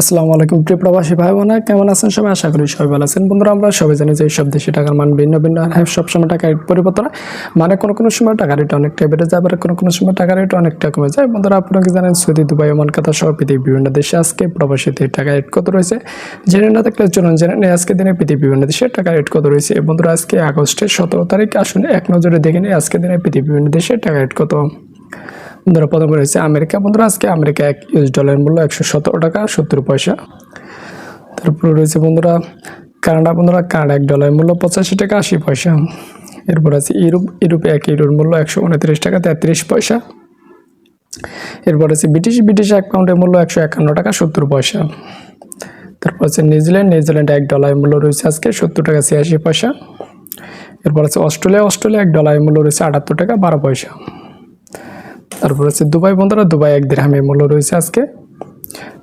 আসসালামু আলাইকুম, প্রিয় প্রবাসী ভাই বোনা কেমন আছেন সবাই? আশা করি সবাই ভালো আছেন। বন্ধুরা, আমরা সবাই জানি যে সব দেশে টাকার মান ভিন্ন ভিন্ন, আর হ্যাঁ সবসময় টাকা রেট পরিবর্তন মানে কোনো কোনো সময় টাকা রেট অনেকটা বেড়ে যায়, আবার কোনো কোনো সময় টাকা রেট অনেকটা কমে যায়। বন্ধুরা, আপনারা কি জানেন, সৌদি, দুবাই ওমান কাতা সহ পৃথিবীর বিভিন্ন দেশে আজকে প্রবাসীদের টাকা রেট কত রয়েছে? জেনে না থাকলে চলুন জেনে নেই আজকে দিনে পৃথিবীর বিভিন্ন দেশে টাকা রেট কত রয়েছে? বন্ধুরা, আজকে আগস্টের সতেরো তারিখ, আসুন এক নজরে দেখে নিই আজকে দিনে পৃথিবীর বিভিন্ন দেশে টাকা রেট কত? বন্ধুরা প্রথম রয়েছে আমেরিকা। বন্ধুরা, আজকে আমেরিকা এক ইউএস ডলার মূল্য একশো সতেরো টাকা, সত্তর পয়সা। তারপরে রয়েছে বন্ধুরা, কানাডা বন্ধুরা, কানাডা এক ডলার মূল্য পঁচাশি টাকা, আশি পয়সা। এরপর আছে ইউরোপ, ইউরোপে এক ইউরোর মূল্য একশো উনত্রিশ টাকা, তেত্রিশ পয়সা। এরপর আছে ব্রিটিশ ব্রিটিশ পাউন্ডের মূল্য একশো একান্ন টাকা, সত্তর পয়সা। তারপর আছে নিউজিল্যান্ড নিউজিল্যান্ড এক ডলারের মূল্য রয়েছে আজকে, সত্তর টাকা, ছিয়াশি পয়সা। এরপর আছে অস্ট্রেলিয়া অস্ট্রেলিয়া এক ডলারের মূল্য রয়েছে আটাত্তর টাকা, বারো পয়সা। তারপর হচ্ছে দুবাই বন্ধুরা, দুবাই এক দিরহামের মূল্য রয়েছে আজকে।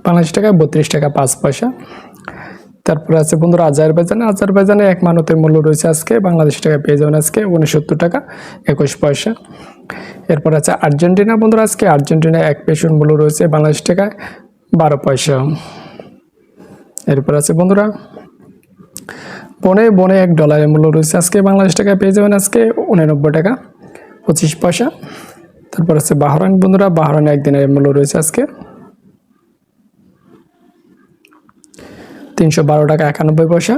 বাংলাদেশ টাকা, বত্রিশ টাকা, পাঁচ পয়সা। তারপরে আছে বন্ধুরা, আজারবাইজানে। আজারবাইজানে এক মানতের মূল্য রয়েছে আজকে। বাংলাদেশ টাকা পেয়ে যাবেন আজকে উনসত্তর টাকা, একুশ পয়সা। এরপর আছে আর্জেন্টিনা বন্ধুরা, আজকে আর্জেন্টিনা এক পেশোর মূল্য রয়েছে বাংলাদেশ টাকায় বারো পয়সা। এরপর আছে বন্ধুরা, বনে বনে এক ডলারের মূল্য রয়েছে আজকে। বাংলাদেশ টাকায় পেয়ে যাবেন আজকে উননব্বই টাকা, পঁচিশ পয়সা। তারপর আছে বাহরাইন, বন্ধুরা, বাহরাইনে একদিনের মূল্য রয়েছে আজকে। তিনশো বারো টাকা একানব্বই পয়সা।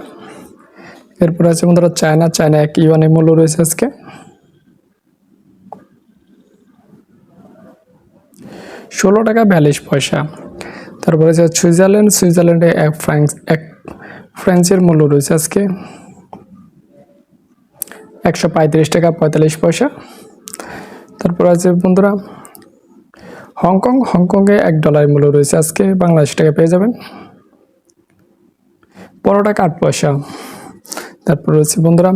এরপর আছে বন্ধুরা চায়না চায়না এক ইউয়ানের মূল্য রয়েছে আজকে। ষোলো টাকা বিয়াল্লিশ পয়সা। তারপরে আছে সুইজারল্যান্ড, সুইজারল্যান্ডে এক ফ্রান্স, এক ফ্রান্সের মূল্য রয়েছে আজকে। একশো পঁয়ত্রিশ টাকা পঁয়তাল্লিশ পয়সা। তারপর আছে বন্ধুরা, হংকং, হংকংয়ে এক ডলার মূল্য রয়েছে আজকে, বাংলাদেশ টাকা পেয়ে যাবেন। পনেরো টাকা আট পয়সা। তারপর রয়েছে বন্ধুরা,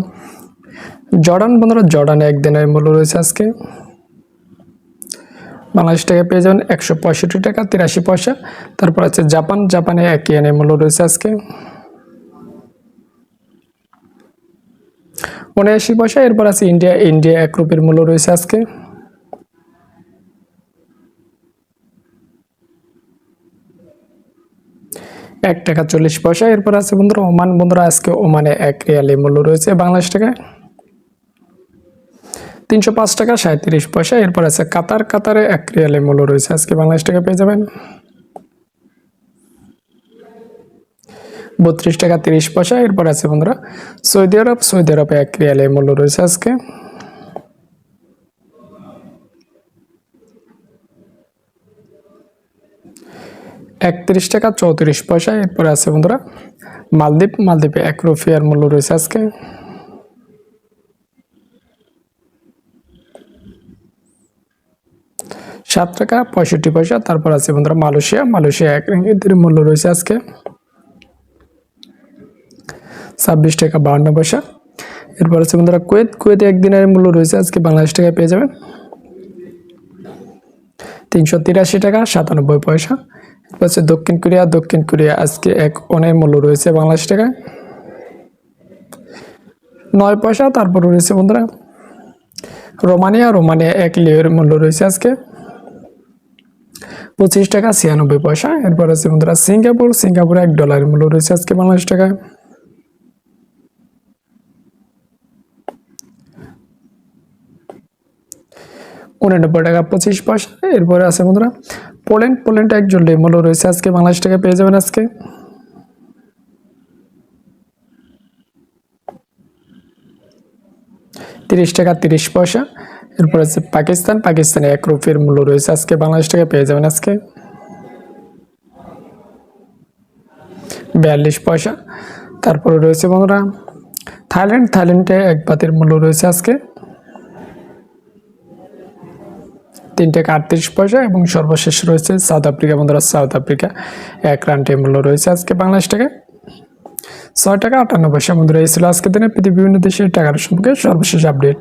জর্ডান, বন্ধুরা, জর্ডানে একদিনের মূল্য রয়েছে আজকে। বাংলাদেশ টাকা পেয়ে যাবেন একশো পঁয়ষট্টি টাকা, তিরাশি পয়সা। তারপর আছে জাপান, জাপানে এক ইয়ানের মূল্য রয়েছে আজকে। উনআশি পয়সা, এরপর আছে ইন্ডিয়া ইন্ডিয়া এক রুপির মূল্য রয়েছে আজকে। এক টাকা চল্লিশ পয়সা। এরপর আছে বন্ধুরা ওমান। বন্ধুরা, আজকে ওমানে এক রিয়ালি মূল্য রয়েছে বাংলাদেশ টাকায়। তিনশো পাঁচ টাকা সাঁত্রিশ পয়সা। এরপর আছে কাতার। কাতারে এক রিয়ালি মূল্য রয়েছে আজকে বাংলাদেশ টাকা পেয়ে যাবেন। বত্রিশ টাকা তিরিশ পয়সা। এরপর আছে বন্ধুরা সৌদি আরব। সৌদি আরবে এক রিয়ালে মূল্য রয়েছে আজকে। একত্রিশ টাকা চৌত্রিশ পয়সা। এরপরে আছে বন্ধুরা, মালদ্বীপ। মালদ্বীপে এক রুপিয়ার মূল্য রয়েছে আজকে। সাত টাকা পঁয়ষট্টি পয়সা। তারপর আছে বন্ধুরা মালয়েশিয়া। মালয়েশিয়া এক রিঙ্গিতের মূল্য রয়েছে আজকে। ছাব্বিশ টাকা বাহান্ন পয়সা। এরপর আছে বন্ধুরা কুয়েত। কুয়েতে একদিনের মূল্য রয়েছে আজকে বাংলাদেশ টাকায় পেয়ে যাবেন। তিনশো তিরাশি টাকা সাতানব্বই পয়সা। আছে দক্ষিণ কোরিয়া। দক্ষিণ কোরিয়া আজকে এক অনেক মূল্য রয়েছে বাংলাদেশ টাকায় নয় পয়সা, তারপর রয়েছে বন্ধুরা, রোমানিয়া। রোমানিয়া এক লিওর মূল্য রয়েছে আজকে পঁচিশ টাকা ছিয়ানব্বই পয়সা। এরপর আছে বন্ধুরা, সিঙ্গাপুর। সিঙ্গাপুরে এক ডলারের মূল্য রয়েছে আজকে বাংলাদেশ টাকায় উননব্বই টাকা, পঁচিশ পয়সা। এরপরে আছে বন্ধুরা, পোল্যান্ড। পোল্যান্ড এক জল মূল্য রয়েছে। আজকে বাংলাদেশ টাকা পেয়ে যাবেন আজকে। তিরিশ টাকা তিরিশ পয়সা। এরপর আছে পাকিস্তান। পাকিস্তানে এক রুপির মূল্য রয়েছে। আজকে বাংলাদেশ টাকা পেয়ে যাবেন আজকে। বিয়াল্লিশ পয়সা। তারপরে রয়েছে বন্ধুরা, থাইল্যান্ড। থাইল্যান্ডে এক বাতির মূল্য রয়েছে আজকে। তিন আটত্রিশ পয়সা এবং সর্বশেষ রয়েছে সাউথ আফ্রিকা। বন্ধুরা, সাউথ আফ্রিকা এক রানটি মূল্য রয়েছে আজকে বাংলাদেশ টাকা। ছয় টাকা আটান্ন পয়সা বন্ধুরা, এই ছিল আজকের দিনে পৃথিবীর বিভিন্ন দেশের টাকার সম্পর্কে সর্বশেষ আপডেট।